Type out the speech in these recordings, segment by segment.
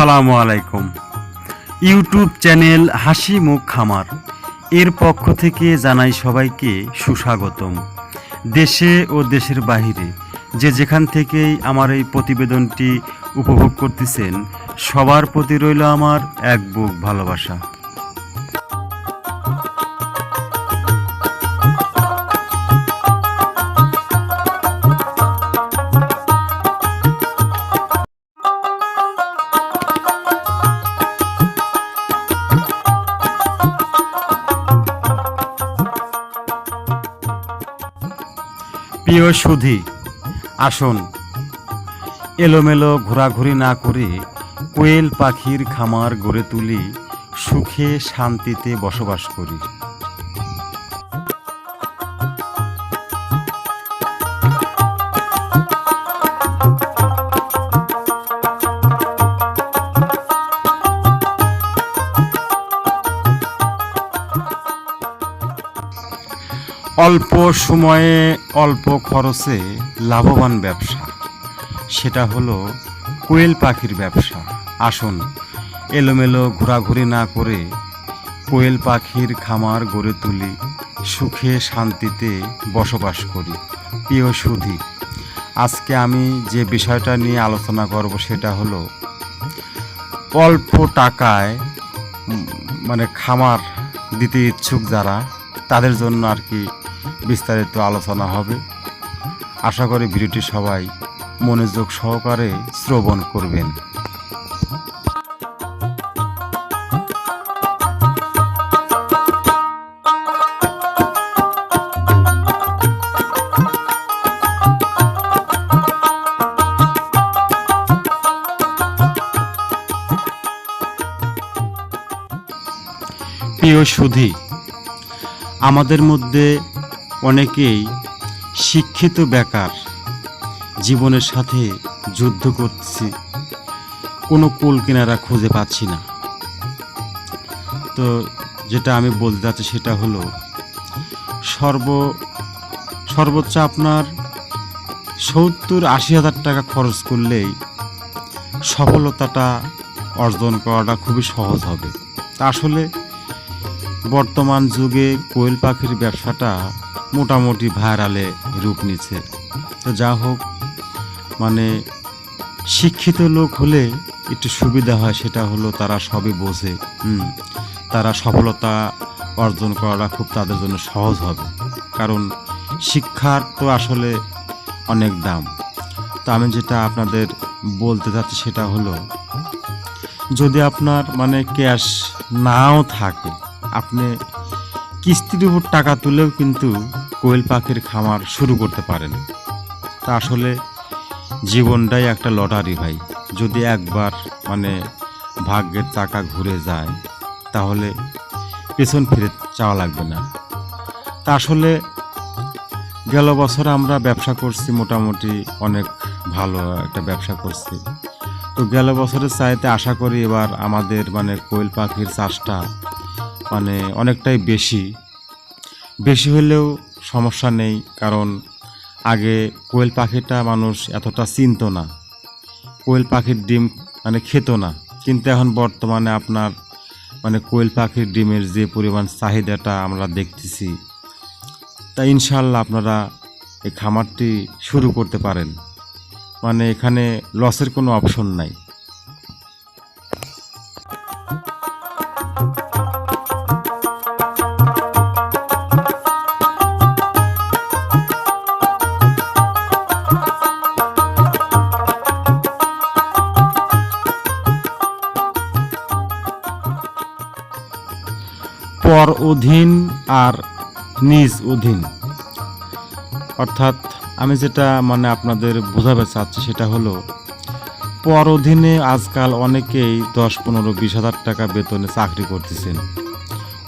আসসালামু আলাইকুম। YouTube channel হাসি মুখ খামার এর পক্ষ থেকে জানাই সবাইকে সুস্বাগতম। দেশে ও দেশের বাহিরে যে যেখান থেকেই আমার এই প্রতিবেদনটি উপভোগ করতেছেন, সবার প্রতি রইল আমার এক বুক ভালোবাসা। প্রিয় সুধি, আসুন। এলোমেলো ঘোরাঘুরি না করে কোয়েল পাখির খামার গড়ে তুলি, সুখে শান্তিতে বসবাস করি। অল্প সময়ে অল্প খরচে লাভবান ব্যবসা। সেটা হলো কোয়েল পাখির ব্যবসা। আসুন, এলোমেলো ঘোরাঘুরি না করে কোয়েল পাখির খামার গড়ে তুলি, সুখে শান্তিতে বসবাস করি। প্রিয় সুধি, আজকে আমি যে বিষয়টা নিয়ে আলোচনা করব সেটা হলো অল্প টাকায় মানে খামার দিতে ইচ্ছুক যারা, তাদের জন্য আর কি বিস্তারিত আলোচনা হবে। আশা করি ভিডিওটি সবাই মনোযোগ সহকারে শ্রবণ করবেন। প্রিয় সুধী, আমাদের মধ্যে অনেকেই শিক্ষিত বেকার জীবনের সাথে যুদ্ধ করছি, কোনো কুল কিনারা খুঁজে পাচ্ছি না। তো যেটা আমি বলতে চাচ্ছি সেটা হলো, সর্ব, সর্বোচ্চ আপনার সত্তর আশি হাজার টাকা খরচ করলেই সফলতাটা অর্জন করাটা খুবই সহজ হবে। তা আসলে বর্তমান যুগে কোয়েল পাখির ব্যবসাটা মোটামুটি ভাইরালে রূপ নিচ্ছে। তো যা হোক মানে শিক্ষিত লোক হলে একটু সুবিধা হয়, সেটা হলো তারা সবই বোঝে, হুম। তারা সফলতা অর্জন করাটা খুব তাদের জন্য সহজ হবে। কারণ শিক্ষার তো আসলে অনেক দাম। তো আমি যেটা আপনাদের বলতে চাচ্ছি সেটা হলো, যদি আপনার মানে ক্যাশ নাও থাকে, আপনি কিস্তির উপর টাকা তুলেও কিন্তু কোয়েল পাখির খামার শুরু করতে পারেন। তা আসলে জীবনটাই একটা লটারি ভাই। যদি একবার মানে ভাগ্যের টাকা ঘুরে যায়, তাহলে পেছন ফিরে চাওয়া লাগবে না। তা আসলে গেল বছর আমরা ব্যবসা করছি, মোটামুটি অনেক ভালো একটা ব্যবসা করছি। তো গেল বছরের চাইতে আশা করি এবার আমাদের মানে কোয়েল পাখির চাষটা মানে অনেকটাই বেশি। বেশি হলেও সমস্যা নেই, কারণ আগে কোয়েল পাখিটা মানুষ এতটা চিনতো না। কোয়েল পাখির ডিম মানে খেত না। কিন্তু এখন বর্তমানে আপনার মানে কোয়েল পাখির ডিমের যে পরিমাণ চাহিদাটা আমরা দেখতেছি, তা ইনশাল্লাহ আপনারা এই খামারটি শুরু করতে পারেন। মানে এখানে লসের কোনো অপশন নাই। পর অধীন আর নিজ অধীন। অর্থাৎ আমি যেটা মানে আপনাদের বোঝাতে চাচ্ছি সেটা হলো, পর অধীনে আজকাল অনেকেই দশ, পনেরো, বিশ হাজার টাকা বেতনে চাকরি করতেছেন।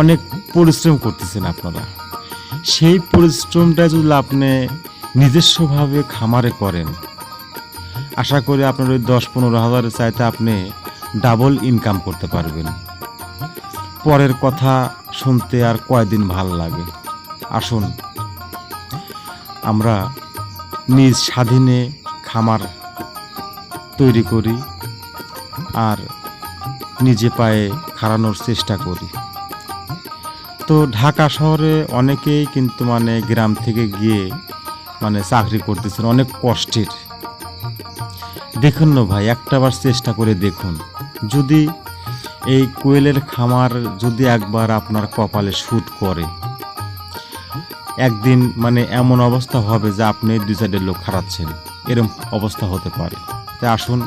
অনেক পরিশ্রম করতেছেন আপনারা। সেই পরিশ্রমটা যদি আপনি নিজস্বভাবে খামারে করেন, আশা করি আপনার ওই দশ, পনেরো হাজারের চাইতে আপনি ডাবল ইনকাম করতে পারবেন। পরের কথা শুনতে আর কয়দিন ভালো লাগে। আসুন, আমরা নিজ স্বাধীনে খামার তৈরি করি আর নিজে পায়ে খাড়ানোর চেষ্টা করি। তো ঢাকা শহরে অনেকেই কিন্তু মানে গ্রাম থেকে গিয়ে মানে চাকরি করতেছেন, অনেক কষ্টের। দেখুন না ভাই, একটাবার চেষ্টা করে দেখুন। যদি এই কোয়েলের খামার যদি একবার আপনার কপালে শ্যুট করে, একদিন মানে এমন অবস্থা হবে যে আপনি দুই সাইডের লোক হারাচ্ছেন। এরম অবস্থা হতে পারে। তাই আসুন,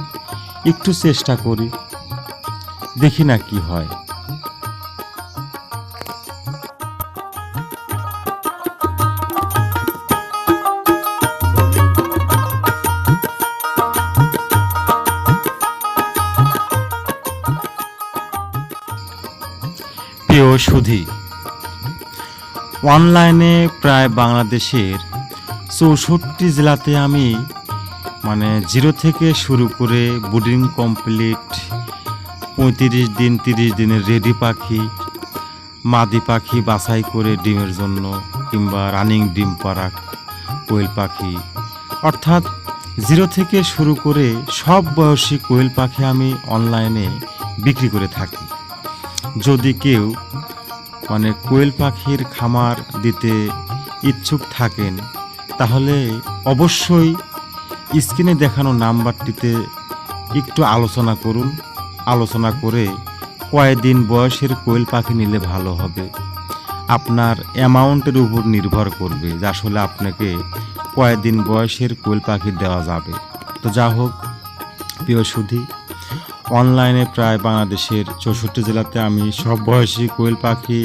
একটু চেষ্টা করি, দেখি না কি হয়। সুধী অনলাইনে প্রায় বাংলাদেশের চৌষট্টি জেলাতে আমি মানে জিরো থেকে শুরু করে বোর্ডিং কমপ্লিট, পঁয়ত্রিশ দিন, তিরিশ দিনের রেডি পাখি, মাদি পাখি বাছাই করে ডিমের জন্য কিংবা রানিং ডিম পাড়া কোয়েল পাখি। অর্থাৎ জিরো থেকে শুরু করে সব বয়সী কোয়েল পাখি আমি অনলাইনে বিক্রি করে থাকি। যদি কেউ মানে কোয়েল পাখির খামার দিতে ইচ্ছুক থাকেন, তাহলে অবশ্যই স্ক্রিনে দেখানো নাম্বারটিতে একটু আলোচনা করুন। আলোচনা করে কয়দিন বয়সের কোয়েল পাখি নিলে ভালো হবে। আপনার অ্যামাউন্টের উপর নির্ভর করবে যে আসলে আপনাকে কয়দিন বয়সের কোয়েল পাখি দেওয়া যাবে। তো যা হোক, প্রিয় সুধী অনলাইনে প্রায় বাংলাদেশের চৌষট্টি জেলাতে আমি সব বয়সী কোয়েল পাখি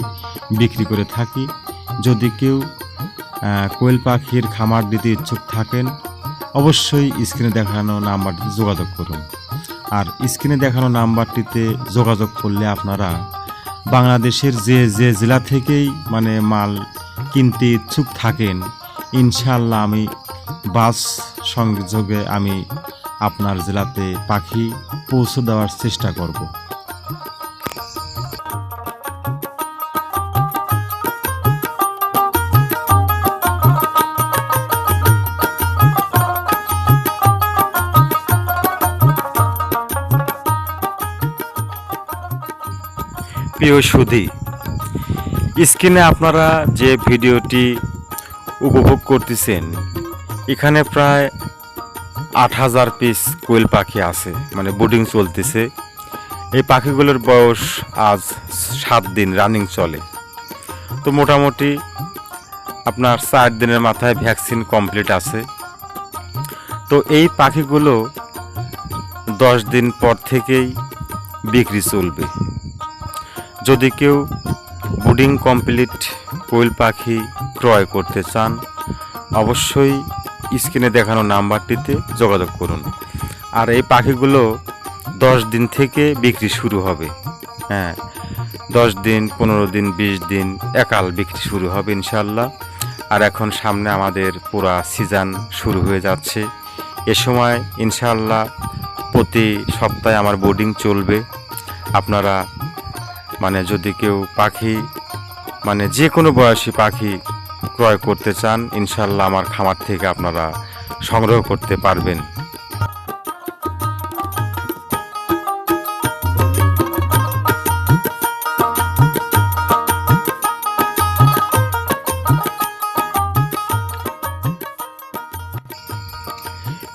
বিক্রি করে থাকি। যদি কেউ কোয়েল পাখির খামার দিতে ইচ্ছুক থাকেন, অবশ্যই স্ক্রিনে দেখানো নাম্বারটিতে যোগাযোগ করুন। আর স্ক্রিনে দেখানো নাম্বারটিতে যোগাযোগ করলে আপনারা বাংলাদেশের যে যে জেলা থেকেই মানে মাল কিনতে ইচ্ছুক থাকেন ইনশাল্লাহ আমি বাস সংযোগে আমি আপনার জেলাতে পাখি পৌঁছে দেওয়ার চেষ্টা করব। প্রিয় সুধী, স্ক্রিনে আপনারা যে ভিডিওটি উপভোগ করতেছেন, এখানে প্রায় আট হাজার পিস কোয়েল পাখি আছে মানে বোর্ডিং চলতেছে। এই পাখিগুলোর বয়স আজ সাত দিন রানিং চলে। তো মোটামুটি আপনার চার দিনের মাথায় ভ্যাকসিন কমপ্লিট আছে। তো এই পাখিগুলো দশ দিন পর থেকেই বিক্রি চলবে। যদি কেউ বোর্ডিং কমপ্লিট কোয়েল পাখি ক্রয় করতে চান, অবশ্যই স্ক্রিনে দেখানো নাম্বারটিতে যোগাযোগ করুন। আর এই পাখিগুলো দশ দিন থেকে বিক্রি শুরু হবে। হ্যাঁ দশ দিন, পনেরো দিন, বিশ দিন একাল বিক্রি শুরু হবে ইনশাল্লাহ আর এখন সামনে আমাদের পুরা সিজন শুরু হয়ে যাচ্ছে। এ সময় ইনশাল্লাহ প্রতি সপ্তাহে আমার বোর্ডিং চলবে। আপনারা মানে যদি কেউ পাখি মানে যে কোনো বয়সী পাখি ক্রয় করতে চান ইনশাল্লাহ আমার খামার থেকে আপনারা সংগ্রহ করতে পারবেন।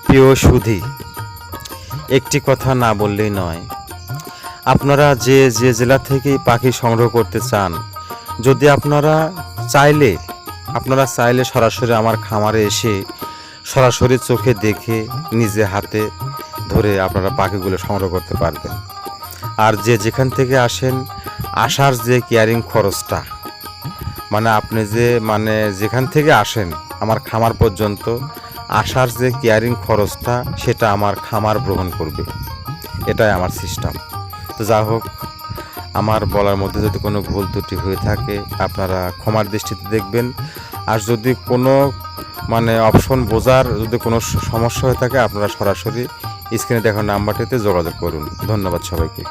প্রিয় সুধী, একটি কথা না বললেই নয়। আপনারা যে যে জেলা থেকে পাখি সংগ্রহ করতে চান, যদি আপনারা চাইলে আপনারা চাইলে সরাসরি আমার খামারে এসে সরাসরি চোখে দেখে নিজে হাতে ধরে আপনারা পাখিগুলো সংগ্রহ করতে পারবেন। আর যে যেখান থেকে আসেন, আসার যে কেয়ারিং খরচটা মানে আপনি যে মানে যেখান থেকে আসেন আমার খামার পর্যন্ত, আসার যে কেয়ারিং খরচটা, সেটা আমার খামার গ্রহণ করবে। এটাই আমার সিস্টেম। তো যা হোক, আমার বলার মধ্যে যদি কোনো ভুল ত্রুটি হয়ে থাকে, আপনারা ক্ষমার দৃষ্টিতে দেখবেন। আর যদি কোনো মানে অপশন বোঝার যদি কোনো সমস্যা হয়ে থাকে, আপনারা সরাসরি স্ক্রিনে দেখার নাম্বারটিতে যোগাযোগ করুন। ধন্যবাদ সবাইকে।